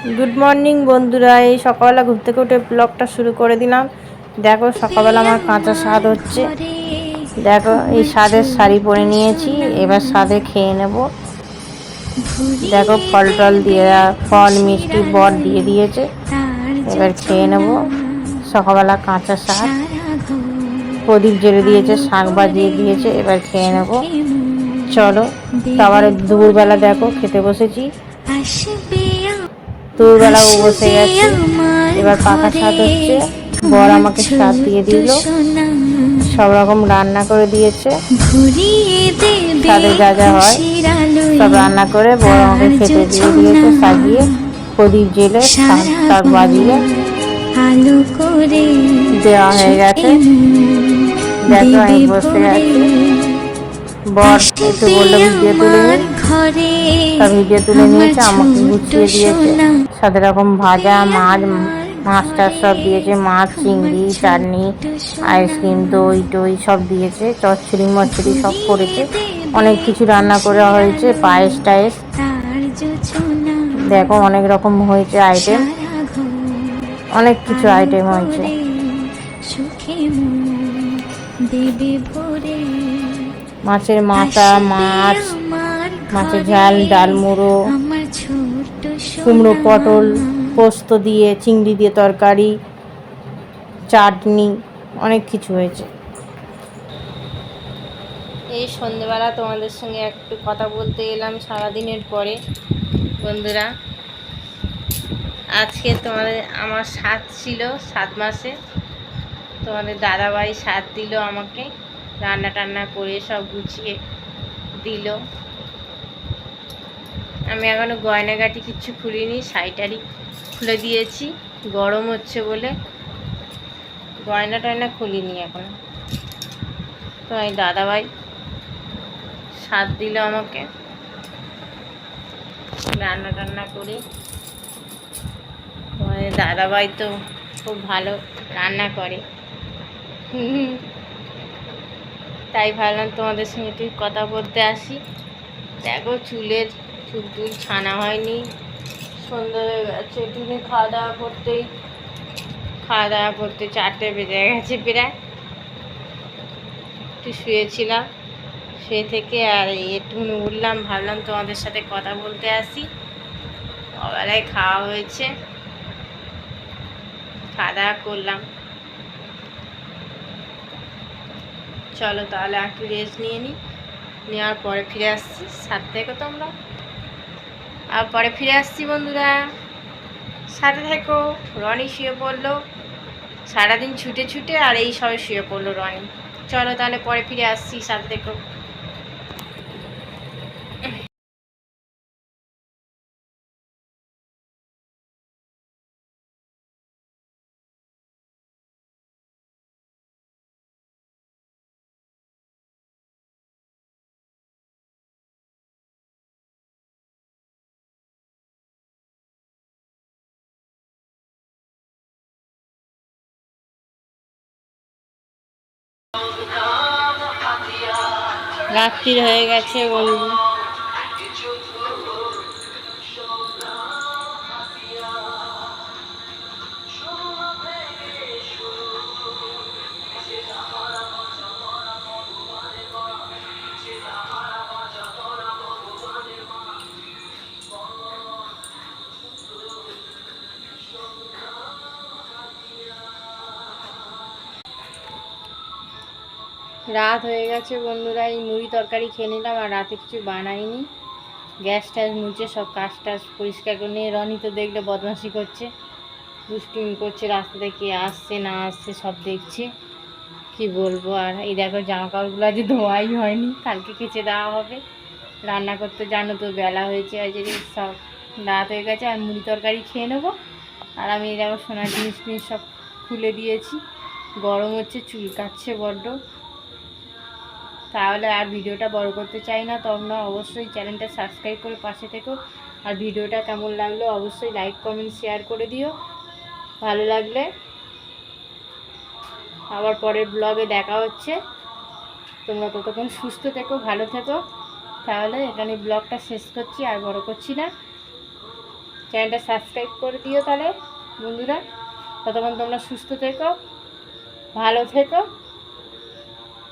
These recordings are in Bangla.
গুড মর্নিং বন্ধুরা। এই সকালবেলা ঘুম থেকে উঠে ব্লগটা শুরু করে দিলাম। দেখো, সকালবেলা আমার কাঁচা স্বাদ হচ্ছে। দেখো, এই স্বাদের শাড়ি পরে নিয়েছি। এবার স্বাদে খেয়ে নেব। দেখো, ফল টল দিয়ে, ফল, মিষ্টি, বর দিয়ে দিয়েছে। এবার খেয়ে নেব। সকালবেলা কাঁচা শাক। প্রদীপ জেলে দিয়েছে, শাক বাজিয়ে দিয়েছে। এবার খেয়ে নেব। চলো তারপরে দুপুরবেলা দেখো, খেতে বসেছি। দুপুরবেলা বসে গেছে। এবার পাকা স্বাদ হচ্ছে। বর আমাকে স্বাদ দিয়ে দিল। সব রকম রান্না করে দিয়েছে। স্বাদে যা যা হয়, সব রান্না করে বর আমাকে খেতে দিয়ে দিয়েছে, সাজিয়ে প্রদীপ জেলে শাক বাজিয়ে। দেওয়া হয়ে গেছে। দেখো, আমি বসে আছি। বর একটু বলল ভিডিও তুলে সব ভিডিও তুলে নিয়েছে আমাকে গুছিয়ে দিয়েছে। সাথে রকম ভাজা মাছ মাছ টাছ সব দিয়েছে মাছ চিংড়ি চাটনি আইসক্রিম দই টই সব দিয়েছে চচ্চড়ি মচ্চড়ি সব করেছে। অনেক কিছু রান্না করা হয়েছে পায়েস টায়েস। দেখো অনেক রকম হয়েছে আইটেম। অনেক কিছু আইটেম হয়েছে। দেবে ভরে। মাছের মাথা মাছ মাছের ঝাল ডাল মুড়ো কুমড়ো পটল পোস্ত দিয়ে চিংড়ি দিয়ে তরকারি চাটনি অনেক কিছু হয়েছে। এই সন্ধেবেলা তোমাদের সঙ্গে একটু কথা বলতে এলাম সারাদিনের পরে বন্ধুরা। আজকে তোমাদের আমার সাত ছিল সাত মাসে। তোমাদের দাদাভাই সাত দিল আমাকে। রান্না টান্না করে সব গুছিয়ে দিল। আমি এখনও গয়নাগাটি কিচ্ছু খুলিনি শাড়িটারি খুলে দিয়েছি। গরম হচ্ছে বলে গয়না টয়না খুলিনি এখনও। তো এই দাদাভাই সাত দিল আমাকে। রান্না টান্না করে দাদাভাই তো খুব ভালো রান্না করে। তাই ভাবলাম তোমাদের সঙ্গে একটু কথা বলতে আসি। দেখো চুলের চুল টুল ছানা হয়নি। সন্ধ্যা হয়ে গেছে টুনি খাওয়া দাওয়া করতেই। খাওয়া দাওয়া করতে চারটে বেজে গেছে প্রায়। একটু শুয়েছিলাম, শুয়ে থেকে আর একটুখানি উঠলাম, ভাবলাম তোমাদের সাথে কথা বলতে আসি। অবেলায় খাওয়া হয়েছে। খাওয়া দাওয়া করলাম। চলো তাহলে একটু রেস্ট নিয়ে নিই নেওয়ার পরে ফিরে আসছি সাথে থেকে তোমরা। আর পরে ফিরে আসছি বন্ধুরা। সাথে থেকো, রনি শুয়ে পড়ল। সারাদিন ছুটে ছুটে আর এই সবে শুয়ে পড়ল রনি। চলো তাহলে পরে ফিরে আসছি, সাথে থেকো। রাত্রির হয়ে গেছে বন্ধু রাত হয়ে গেছে বন্ধুরা, এই মুড়ি তরকারি খেয়ে নিলাম আর রাতে কিছু বানাইনি। গ্যাস ট্যাস মুছে সব কাজ টাজ পরিষ্কার করে নিয়ে, রনি তো দেখলে বদমাশি করছে, দুষ্টুমি করছে রাস্তা থেকে আসছে, না আসছে সব দেখছে। কি বলব আর, এই দেখো জামা কাপড়গুলো আজ ধোয়াই হয়নি, কালকে কেচে দেওয়া হবে। রান্না করতে জানো তো বেলা হয়েছে, আজ এই সব রাত হয়ে গেছে, আর মুড়ি তরকারি খেয়ে নেব। আর আমি এই দেখো সোনার জিনিস সব খুলে দিয়েছি, গরম হচ্ছে, চুল কাটছে বড্ড। তাহলে আর ভিডিওটা বড় করতে চাই না তোমরা অবশ্যই চ্যানেলটা সাবস্ক্রাইব করে পাশে থেকো। আর ভিডিওটা কেমন লাগল অবশ্যই লাইক কমেন্ট শেয়ার করে দিও। ভালো লাগলে আবার পরের ব্লগে দেখা হচ্ছে। তোমরা ততক্ষণ সুস্থ থেকো, ভালো থেকো। তাহলে এখানে ব্লগটা শেষ করছি, আর বড় করছি না। চ্যানেলটা সাবস্ক্রাইব করে দিও তাহলে, বন্ধুরা। ততক্ষণ তোমরা সুস্থ থেকো, ভালো থেকো।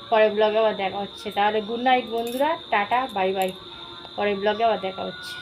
পরের ব্লগে আবার দেখা হচ্ছে। তাহলে গুড নাইট বন্ধুরা, টাটা বাই বাই পরের ব্লগে আবার দেখা হচ্ছে।